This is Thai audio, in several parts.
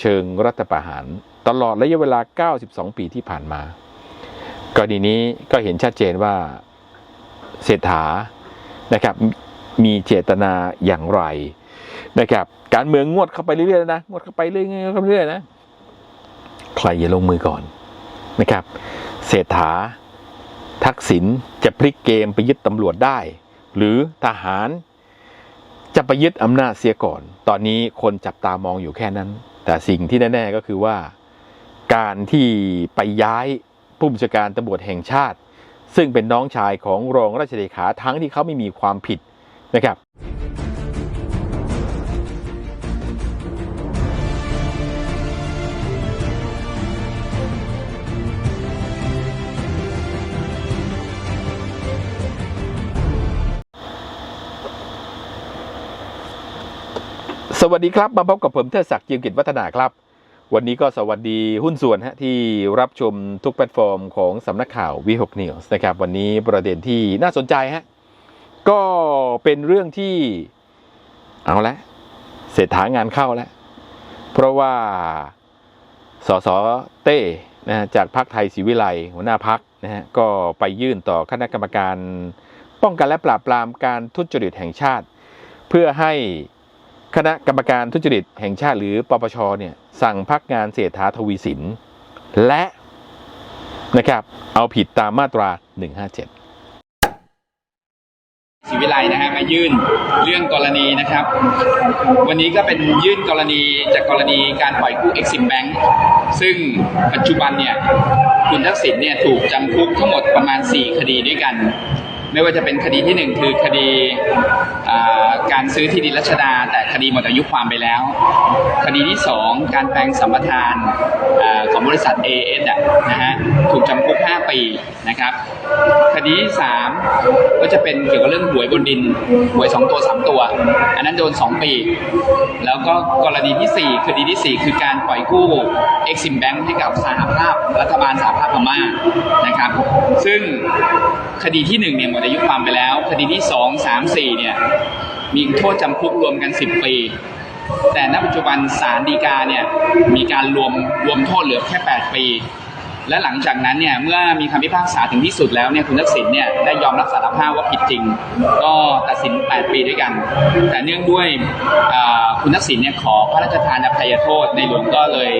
เชิงรัฐประหาร ตลอดระยะเวลา 92 ปีที่ผ่านมากรณีนี้ก็เห็นชัดเจนว่าเศรษฐานะครับมีเจตนาอย่างไรนะครับการเมืองงวดเข้าไปเรื่อยๆนะงวดเข้าไปเรื่อยๆเรื่อยๆนะใครอย่าลงมือก่อนนะครับ เศรษฐา ทักษิณจะพลิกเกมไปยึดตำรวจได้ หรือทหารจะไปยึดอำนาจเสียก่อน ตอนนี้คนจับตามองอยู่แค่นั้น แต่สิ่งที่แน่ ๆ ก็คือว่า การที่ไปย้ายผู้บัญชาการตำรวจแห่งชาติ ซึ่งเป็นน้องชายของรองราชเลขาทั้งที่เขาไม่มีความผิดนะครับ วัสดีครับ มาพบกับผมเทดศักดิ์จิมกิจวัฒนาครับ วันนี้ก็สวัสดีหุ้นส่วนฮะที่รับชมทุกแพลตฟอร์มของสำนักข่าววีหกนิวส์นะครับ วันนี้ประเด็นที่น่าสนใจฮะก็เป็นเรื่องที่เอาละเศรษฐางานเข้าแล้ว เพราะว่าสสเต้นะจากพรรคไทยศรีวิไลหัวหน้าพักนะฮะก็ไปยื่นต่อคณะกรรมการ ป้องกันและปราบปรามการทุจริตแห่งชาติ เพื่อให้ คณะกรรมการทุจริตแห่งชาติหรือปปชเนี่ยสั่งพักงานเศรษฐาทวีสิน และนะครับเอาผิดตามมาตรา 157ศรีวิไลนะฮะมายื่นเรื่องกรณีนะครับ วันนี้ก็เป็นยื่นกรณีจากกรณีการปล่อยกู้ Exim Bank ซึ่งปัจจุบันเนี่ยคุณทักษิณเนี่ยถูกจำคุกทั้งหมดประมาณ 4 คดีด้วยกัน ไม่ว่าจะเป็นคดีที่1คือคดีการซื้อที่ดินรัชดา แต่คดีหมดอายุความไปแล้ว คดีที่2การแปลงสัมปทานอของบริษัท AS อะนะฮะถูกจำคุก 5 ปีนะครับคดีที่3ก็จะเป็นเกี่ยวกับเรื่องหวยบนดินหวย 2 ตัว 3 ตัว อันนั้นโดน 2 ปี แล้วก็กรณีที่ 4 คดีที่ 4 คือการปล่อยกู้ Exim Bank ให้กับสหภาพรัฐบาลสหภาพพม่านะครับ ซึ่งคดีที่1เนี่ยดอายุความไปแล้ว คดีที่ 2 3 4 เนี่ย มีโทษจำคุกรวมกัน 10 ปี แต่ณปัจจุบันศาลฎีกาเนี่ยมีการรวมรวมโทษเหลือแค่ 8 ปี และหลังจากนั้นเนี่ยเมื่อมีคำพิพากษาถึงที่สุดแล้วเนี่ยคุณทักษิณเนี่ยได้ยอมรับสารภาพว่าผิดจริง ก็ตัดสิน 8 ปีด้วยกัน แต่เนื่องด้วยอ่า คุณทักษิณเนี่ยขอพระราชทานอภัยโทษในหลวงก็เลย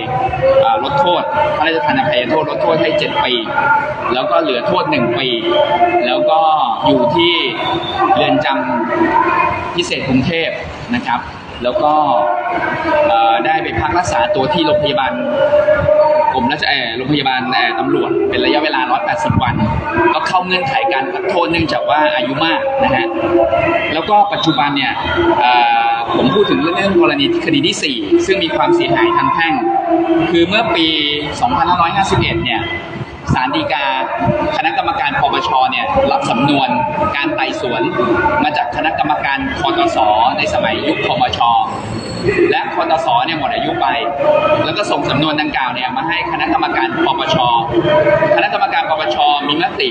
ลดโทษ พระราชทานอภัยโทษลดโทษให้ 7 ปี แล้วก็เหลือโทษ 1 ปี แล้วก็อยู่ที่เรือนจำพิเศษกรุงเทพนะครับ แล้วก็ได้ไปพักรักษาตัวที่โรงพยาบาลกรมราชเอ่อโรงพยาบาลเอ่อตำรวจเป็นระยะเวลา 180 วัน ก็เข้าเงื่อนไขการพักโทษเนื่องจากว่าอายุมากนะฮะ แล้วก็ปัจจุบันเนี่ย ผมพูดถึงเรื่องกรณีคดีที่ 4 ซึ่งมีความเสียหายทางแพ่ง คือเมื่อปี 2551 เนี่ยศาลฎีกา คณะกรรมการปปชเนี่ยรับสำนวนการไต่สวน มาจากคณะกรรมการคอตสในสมัยยุคคมชและคอตสเนี่ยหมดอายุไป แล้วก็ส่งสำนวนดังกล่าวเนี่ยมาให้คณะกรรมการปปช คณะกรรมการปปชมีมติ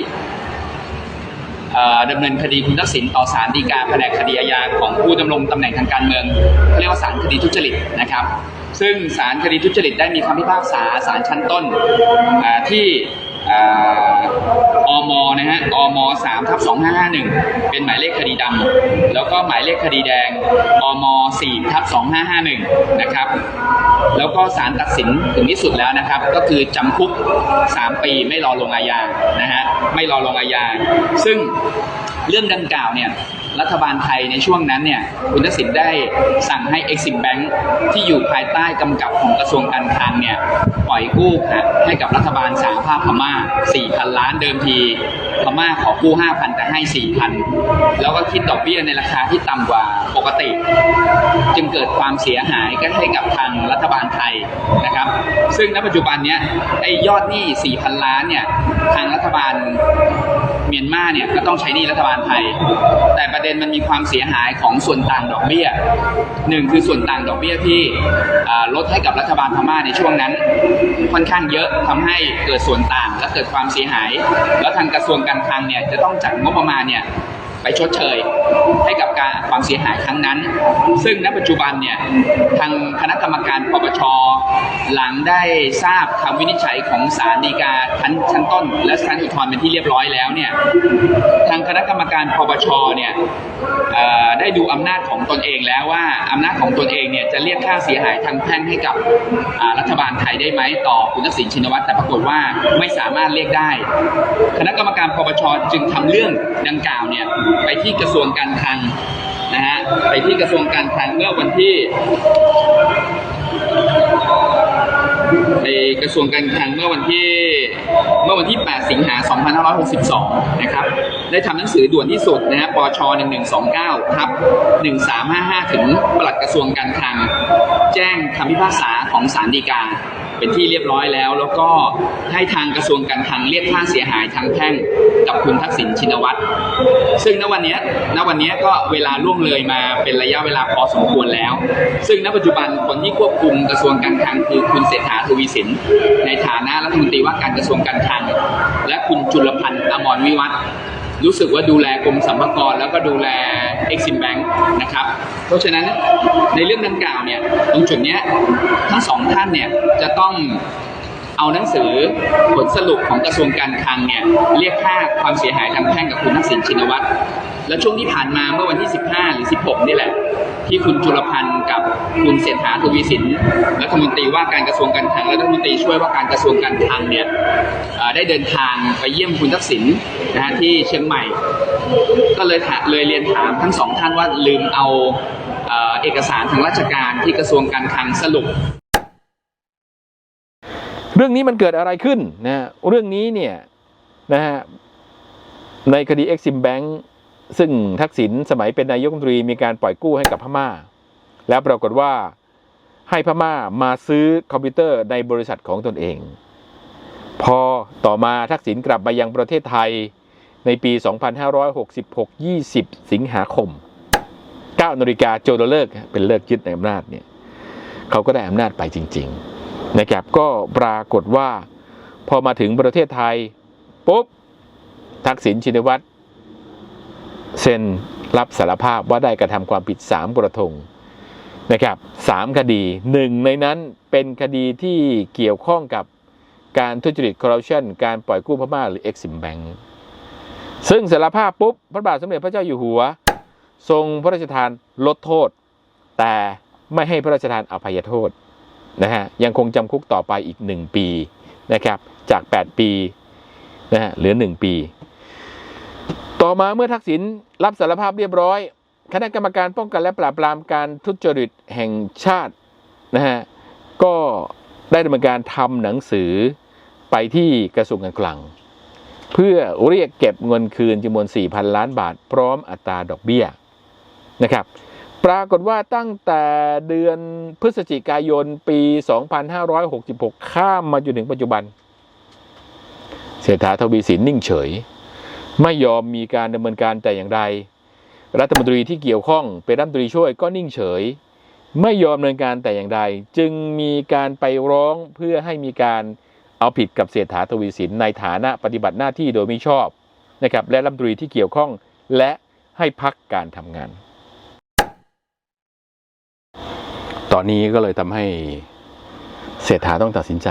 ดำเนินคดีคุณทักษิณต่อศาลฎีกาแผนกคดีอาญาของผู้ดำรงตำแหน่งทางการเมืองเรียกว่าศาลคดีทุจริตนะครับ ซึ่งศาลคดีทุจริตได้มีคำพิพากษาศาลชั้นต้นที่ อ่าอมนะฮะอม3ทับ2551เป็นหมายเลขคดีดำแล้วก็หมายเลขคดีแดงอม4ทับ2551นะครับ แล้วก็ศาลตัดสินถึงที่สุดแล้วนะครับ ก็คือจำคุก3ปีไม่รอลงอาญานะฮะไม่รอลงอาญาซึ่งเรื่องดังกล่าวเนี่ย รัฐบาลไทยในช่วงนั้นเนี่ยคุณทักษิณได้สั่งให้ Exim Bank ที่อยู่ภายใต้กำกับของกระทรวงการคลังเนี่ยปล่อยกู้ค่ะให้กับรัฐบาลสหภาพพม่า 4,000 ล้านเดิมทีพม่าขอกู้ 5,000 แต่ให้ 4,000 แล้วก็คิดดอกเบี้ยในราคาที่ต่ำกว่าปกติ จึงเกิดความเสียหายก็ให้กับทางรัฐบาลไทยนะครับ ซึ่งณปัจจุบันเนี้ยไอ้ยอดหนี้ 4,000 ล้านเนี่ยทางรัฐบาลเมียนมาเนี่ยก็ต้องใช้หนี้รัฐบาลไทย แต่ประเด็นมันมีความเสียหายของส่วนต่างดอกเบี้ยหนึ่งคือส่วนต่างดอกเบี้ยที่ลดให้กับรัฐบาลพม่าในช่วงนั้น ค่อนข้างเยอะทำให้เกิดส่วนต่างและเกิดความเสียหาย แล้วทางกระทรวงการคลังเนี่ยจะต้องจัดงบประมาณเนี่ย ไปชดเชย ให้กับการความเสียหายครั้งนั้น ซึ่งณปัจจุบันเนี่ยทางคณะกรรมการปปชหลังได้ทราบคำวินิจฉัยของศาลฎีกาชั้นชั้นต้น และชั้นอุทธรณ์เป็นที่เรียบร้อยแล้วเนี่ยทางคณะกรรมการปปชเนี่ยได้ดูอำนาจของตนเองแล้วว่าอำนาจของตนเองเนี่ยจะเรียกค่าเสียหายทางแพ่งให้กับรัฐบาลไทยได้ไหมต่อคุณทักษิณชินวัตรแต่ปรากฏว่าไม่สามารถเรียกได้ คณะกรรมการปปชจึงทำเรื่องดังกล่าวเนี่ยไปที่กระทรวงการคลังนะฮะไปที่กระทรวงการคลังเมื่อวันที่ในกระทรวงการคลังเมื่อวันที่เมื่อวันที่ 8 สิงหา 2562 นะครับ ได้ทำหนังสือด่วนที่สุดนะฮะปช 1129ทับ1355 ถึงปลัดกระทรวงการคลัง แจ้งคำพิพากษาของศาลฎีกา เป็นที่เรียบร้อยแล้ว แล้วก็ให้ทางกระทรวงการคลังเรียกค่าเสียหายทางแพ่งกับคุณทักษิณชินวัตรซึ่งณวันนี้ณวันนี้ก็เวลาล่วงเลยมาเป็นระยะเวลาพอสมควรแล้ว ซึ่งณปัจจุบันคนที่ควบคุมกระทรวงการคลังคือคุณเศรษฐาทวีสิน ในฐานะรัฐมนตรีว่าการกระทรวงการคลัง และคุณจุลพันธ์อมรวิวัฒน์ รู้สึกว่าดูแลกรมสรรพากรแล้วก็ดูแล Exim Bank นะครับ เพราะฉะนั้นในเรื่องดังกล่าวเนี่ยตรงจุดเนี้ยทั้งสองท่านเนี่ยจะต้องเอาหนังสือผลสรุปของกระทรวงการคลังเนี่ยเรียกค่าความเสียหายทางแพ่งกับคุณทักษิณชินวัตรและช่วงที่ผ่านมาเมื่อวันที่ 15 หรือ 16 นี่แหละ ที่คุณจุลพันธ์กับคุณเศรษฐาทวีสินรัฐมนตรีว่าการกระทรวงการคลังและรัฐมนตรีช่วยว่าการกระทรวงการคลังเนี่ย ได้เดินทางไปเยี่ยมคุณทักษิณนะฮะที่เชียงใหม่ ก็เลยเลยเรียนถามทั้งสองท่านว่าลืมเอาเอกสารทางราชการที่กระทรวงการคลังสรุป เรื่องนี้มันเกิดอะไรขึ้นนะฮะเรื่องนี้เนี่ยนะฮะในคดี Exim Bank ซึ่งทักษิณสมัยเป็นนายกรัฐมนตรีมีการปล่อยกู้ให้กับพม่า แล้วปรากฏว่าให้พม่ามาซื้อคอมพิวเตอร์ในบริษัทของตนเอง พอต่อมาทักษิณกลับมายังประเทศไทยในปี 2566 20 สิงหาคม 9นาฬิกาโจโดเลิกเป็นเลิกยึดในอำนาจเนี่ยเขาก็ได้อำนาจไปจริงๆนะครับก็ปรากฏว่าพอมาถึงประเทศไทยปุ๊บทักษิณชินวัตรเซ็นรับสารภาพว่าได้กระทำความผิด 3 กระทงนะครับสามคดีหนึ่งในนั้นเป็นคดีที่เกี่ยวข้องกับ การทุจริตคอร์รัปชันการปล่อยกู้พม่าหรือ Exim Bank ซึ่งสารภาพปุ๊บ พระบาทสมเด็จพระเจ้าอยู่หัว ทรงพระราชทานลดโทษ แต่ไม่ให้พระราชทานอภัยโทษนะฮะยังคงจำคุกต่อไปอีก 1 ปีนะครับจาก 8 ปีนะฮะเหลือ 1 ปี ต่อมาเมื่อทักษิณรับสารภาพเรียบร้อย คณะกรรมการป้องกันและปราบปรามการทุจริตแห่งชาตินะฮะก็ได้ดำเนินการทำหนังสือ ไปที่กระทรวงการคลัง เพื่อเรียกเก็บเงินคืนจำนวน 4,000 ล้านบาท พร้อมอัตราดอกเบี้ยนะครับ ปรากฏว่าตั้งแต่เดือนพฤศจิกายนปี 2566 ข้ามมาจนถึงปัจจุบัน เศรษฐาทวีสินนิ่งเฉย ไม่ยอมมีการดำเนินการแต่อย่างใดรัฐมนตรีที่เกี่ยวข้องเป็นรัฐมนตรีช่วยก็นิ่งเฉย ไม่ยอมดำเนินการแต่อย่างใด จึงมีการไปร้องเพื่อให้มีการ เอาผิดกับเศรษฐาทวีสินในฐานะปฏิบัติหน้าที่โดยมิชอบนะครับและรัฐมนตรีที่เกี่ยวข้องและให้พักการทำงาน ตอนนี้ก็เลยทำให้เศรษฐาต้องตัดสินใจ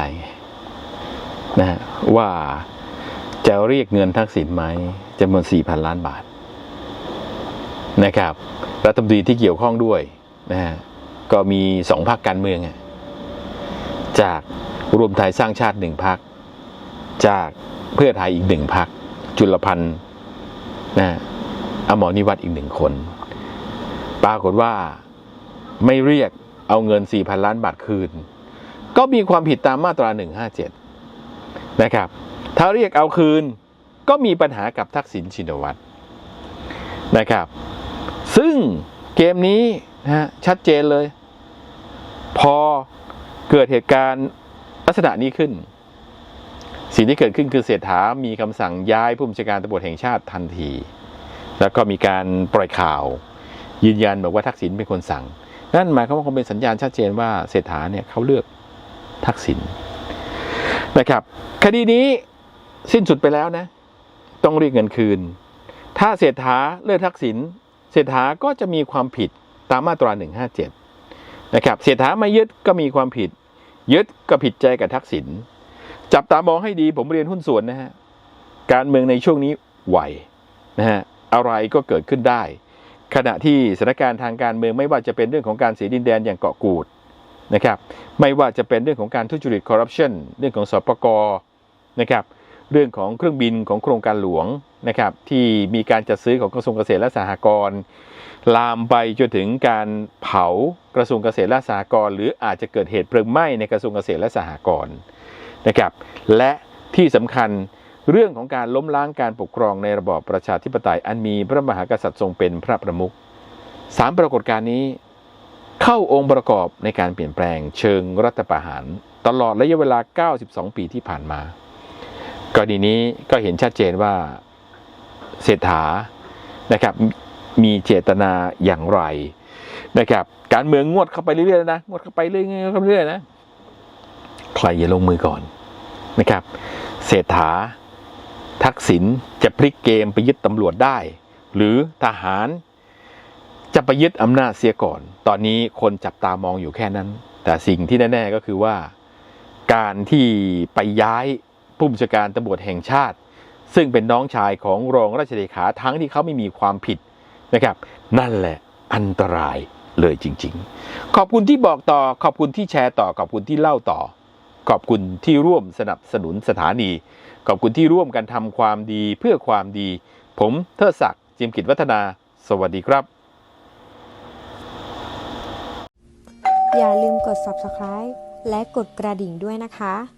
นะฮะว่าจะเรียกเงินทักษิณไหมจำนวน 4,000 ล้านบาทนะครับ รัฐมนตรีที่เกี่ยวข้องด้วยนะฮะก็มีสองพรรคการเมืองจาก รวมไทยสร้างชาติหนึ่งพรรคจากเพื่อไทยอีกหนึ่งพรรคจุลพันธ์นะอมรนิวัตอีกหนึ่งคน ปรากฏว่าไม่เรียกเอาเงิน 4,000 ล้านบาทคืน ก็มีความผิดตามมาตรา 157 นะครับ ถ้าเรียกเอาคืนก็มีปัญหากับทักษิณชินวัตรนะครับ ซึ่งเกมนี้นะชัดเจนเลย พอเกิดเหตุการณ์ ลักษณะนี้ขึ้น สิ่งที่เกิดขึ้นคือเศรษฐามีคำสั่งย้ายผู้บัญชาการตำรวจแห่งชาติทันที แล้วก็มีการปล่อยข่าว ยืนยันบอกว่าทักษิณเป็นคนสั่ง นั่นหมายความว่าคงเป็นสัญญาณชัดเจนว่าเศรษฐาเนี่ยเขาเลือกทักษิณนะครับ คดีนี้สิ้นสุดไปแล้วนะ ต้องเรียกเงินคืน ถ้าเศรษฐาเลือกทักษิณเศรษฐาก็จะมีความผิดตามมาตรา 157 นะครับ เศรษฐาไม่ยึดก็มีความผิด ยึดก็ผิดใจกับทักษิณจับตามองให้ดีผมเรียนหุ้นส่วนนะฮะการเมืองในช่วงนี้ไหวนะฮะอะไรก็เกิดขึ้นได้ ขณะที่สถานการณ์ทางการเมืองไม่ว่าจะเป็นเรื่องของการเสียดินแดนอย่างเกาะกูดนะครับไม่ว่าจะเป็นเรื่องของการทุจริตคอร์รัปชันเรื่องของสปกนะครับเรื่องของเครื่องบินของโครงการหลวง นะครับที่มีการจัดซื้อของกระทรวงเกษตรและสหกรณ์ลามไปจนถึงการเผากระทรวงเกษตรและสหกรณ์หรืออาจจะเกิดเหตุเพลิงไหม้ในกระทรวงเกษตรและสหกรณ์นะครับ และที่สำคัญเรื่องของการล้มล้างการปกครองในระบอบประชาธิปไตยอันมีพระมหากษัตริย์ทรงเป็นพระประมุขสามปรากฏการณ์นี้เข้าองค์ประกอบในการเปลี่ยนแปลงเชิงรัฐประหาร ตลอดระยะเวลา 92 ปีที่ผ่านมากรณีนี้ก็เห็นชัดเจนว่า เศรษฐานะครับมีเจตนาอย่างไรนะครับการเมืองงวดเข้าไปเรื่อยๆนะงวดเข้าไปเรื่อยๆเข้าไปเรื่อยๆนะใครอย่าลงมือก่อนนะครับ เศรษฐา ทักษิณจะพลิกเกมไปยึดตำรวจได้ หรือทหารจะไปยึดอำนาจเสียก่อน ตอนนี้คนจับตามองอยู่แค่นั้น แต่สิ่งที่แน่ ๆ ก็คือว่า การที่ไปย้ายผู้บัญชาการตำรวจแห่งชาติ ซึ่งเป็นน้องชายของรองราชเลขาทั้งที่เขาไม่มีความผิดนะครับ นั่นแหละอันตรายเลยจริง ๆ ขอบคุณที่บอกต่อขอบคุณที่แชร์ต่อขอบคุณที่เล่าต่อ ขอบคุณที่ร่วมสนับสนุนสถานี ขอบคุณที่ร่วมกันทำความดีเพื่อความดี ผมเทิดศักดิ์จิมกิจวัฒนา สวัสดีครับ อย่าลืมกด subscribe และกดกระดิ่งด้วยนะคะ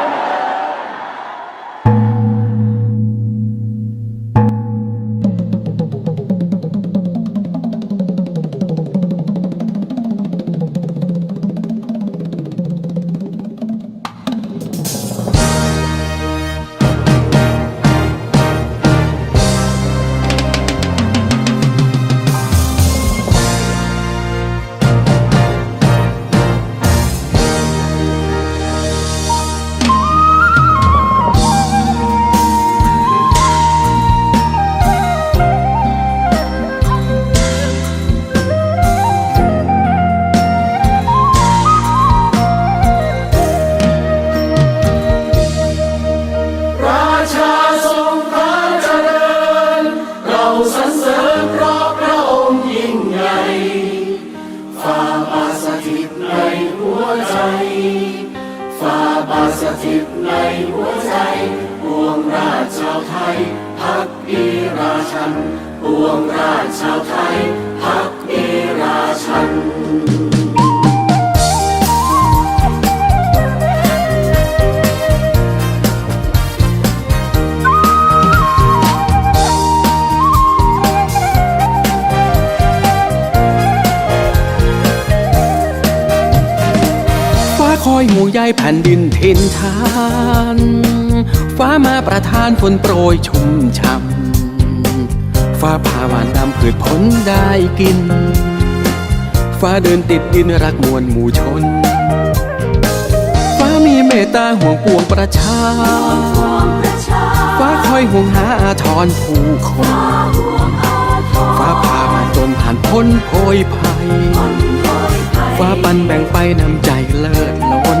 ชาวไทยพักดีราชันปวงราชชาวไทยพักดีราชันฟ้าคอยห่วงใยแผ่นดินทินทาน ฟ้ามาประทานฝนโปรยชุ่มช่ำฟ้าผ่าหวานดำพืชผลได้กิน ฟ้าเดินติดดินรักมวลหมู่ชน ฟ้ามีเมตตาห่วงปวงประชา ฟ้าคอยห่วงหาอาทรผู้คน ฟ้าพามาจนผ่านพ้นโพยภัย ฟ้าปันแบ่งไปนำใจเลิศล้น